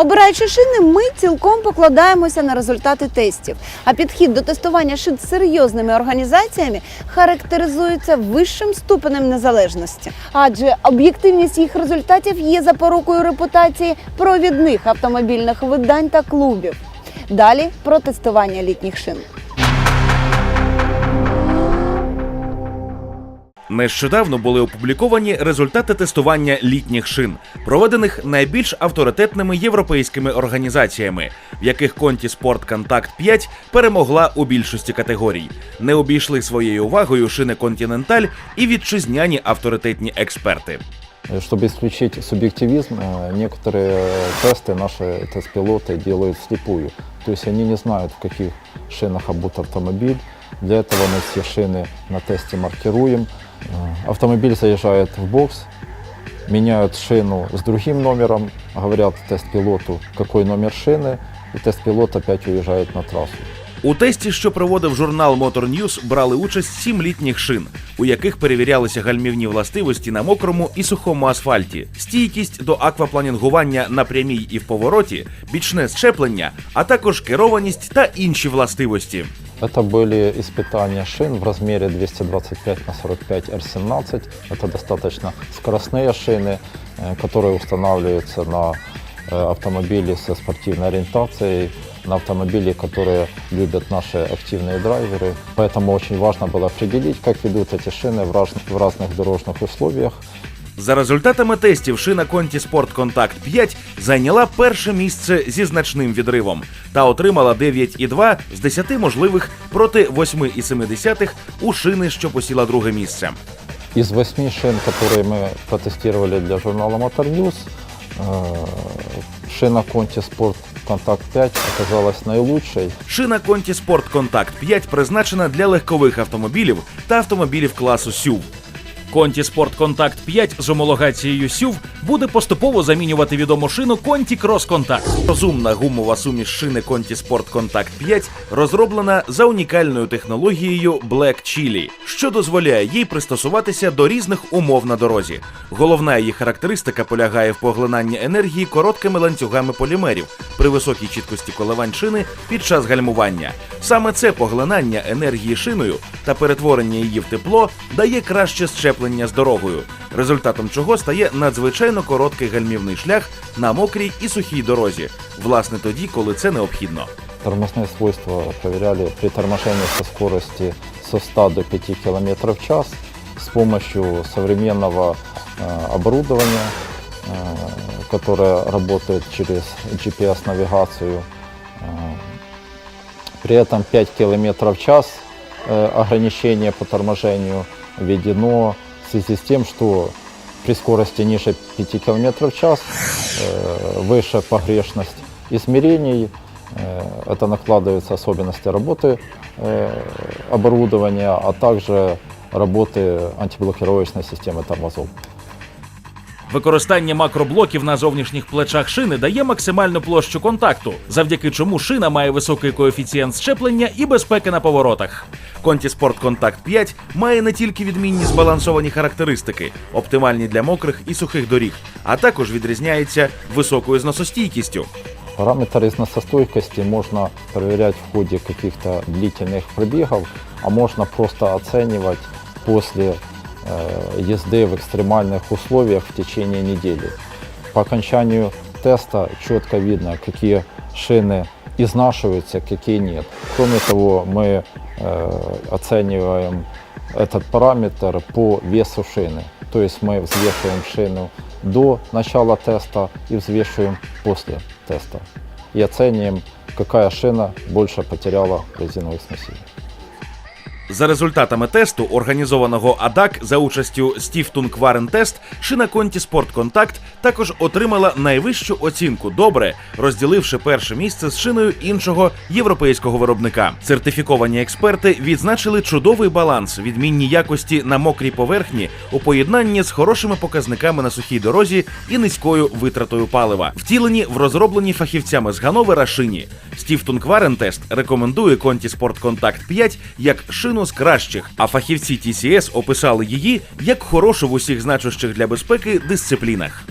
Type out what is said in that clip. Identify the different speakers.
Speaker 1: Обираючи шини, ми цілком покладаємося на результати тестів. А підхід до тестування шин серйозними організаціями характеризується вищим ступенем незалежності, адже об'єктивність їх результатів є запорукою репутації провідних автомобільних видань та клубів. Далі про тестування літніх шин.
Speaker 2: Нещодавно були опубліковані результати тестування літніх шин, проведених найбільш авторитетними європейськими організаціями, в яких Конті Спорт Контакт 5 перемогла у більшості категорій. Не обійшли своєю увагою шини Континенталь і вітчизняні авторитетні експерти.
Speaker 3: Э, Чтобы исключить субъективизм, э, некоторые тесты наши тест-пилоты делают вслепую. То есть они не знают, в каких шинах обут автомобиль. Для этого мы все шины на тесте маркируем. Э, Автомобиль заезжает в бокс, меняют шину с другим номером, говорят тест-пилоту, какой номер шины, и тест-пилот опять уезжает на трассу.
Speaker 2: У тесті, що проводив журнал Motor News, брали участь сім літніх шин, у яких перевірялися гальмівні властивості на мокрому і сухому асфальті, стійкість до аквапланінгування на прямій і в повороті, бічне щеплення, а також керованість та інші властивості.
Speaker 3: Это были испытания шин в размере 225 на 45 R17. Это достаточно скоростные шины, э, которые устанавливаются на э, автомобили со спортивной ориентацией, на автомобили, которые любят наши активные драйверы. Поэтому очень важно было определить, как ведут эти шины в, раз- в разных дорожных условиях.
Speaker 2: За результатами тестів шина Conti Sport Contact 5 зайняла перше місце зі значним відривом та отримала 9,2 з 10 можливих проти 8,7 у шини, що посіла друге місце.
Speaker 3: Из восьми шин, которые мы протестировали для журнала Motor News, э, шина Conti Sport Contact 5 оказалась наилучшей.
Speaker 2: Шина Conti Sport Contact 5 призначена для легкових автомобілів та автомобілів класу SUV. Conti Sport Contact 5 з homologaцією SUV буде поступово замінювати відому шину Conti Cross Contact. Розумна гумова суміш шини Conti Sport Contact 5 розроблена за унікальною технологією Black Chili, що дозволяє їй пристосуватися до різних умов на дорозі. Головна її характеристика полягає в поглинанні енергії короткими ланцюгами полімерів при високій чіткості коливань шини під час гальмування. Саме це поглинання енергії шиною та перетворення її в тепло дає краще щеплення з дорогою, результатом чого стає надзвичайно короткий гальмівний шлях на мокрій і сухій дорозі, власне тоді, коли це необхідно.
Speaker 3: Тормозные свойства проверяли при торможении со скорости со 100 до 5 км в час с помощью современного э, оборудования, э, которое работает через GPS-навигацию. Э, При этом 5 км в час э, ограничение по торможению введено в связи с тем, что при скорости ниже 5 км в час э, выше погрешность измерений, э, это накладываются особенности работы э, оборудования, а также работы антиблокировочной системы тормозов.
Speaker 2: Використання макроблоків на зовнішніх плечах шини дає максимальну площу контакту, завдяки чому шина має високий коефіцієнт щеплення і безпеки на поворотах. Conti Sport Contact 5 має не тільки відмінні збалансовані характеристики, оптимальні для мокрих і сухих доріг, а також відрізняється високою зносостійкістю.
Speaker 3: Параметр износостойкости можно проверять в ходе каких-то длительных пробегов, а можно просто оценивать после езды в экстремальных условиях в течение недели. По окончанию теста четко видно, какие шины изнашиваются, какие нет. Кроме того, мы э, оцениваем этот параметр по весу шины. То есть мы взвешиваем шину до начала теста и взвешиваем после теста. И оцениваем, какая шина больше потеряла резиновых сносителей.
Speaker 2: За результатами тесту, організованого АДАК за участю Стіфтунг Тест, шина Sport Contact також отримала найвищу оцінку добре, розділивши перше місце з шиною іншого європейського виробника. Сертифіковані експерти відзначили чудовий баланс, відмінні якості на мокрій поверхні у поєднанні з хорошими показниками на сухій дорозі і низькою витратою палива, втілені в розробленій фахівцями з Гановера шині. Стіфтунг Тест рекомендує Sport Contact 5 як шину з кращих, а фахівці TCS описали її як хорошу в усіх значущих для безпеки дисциплінах.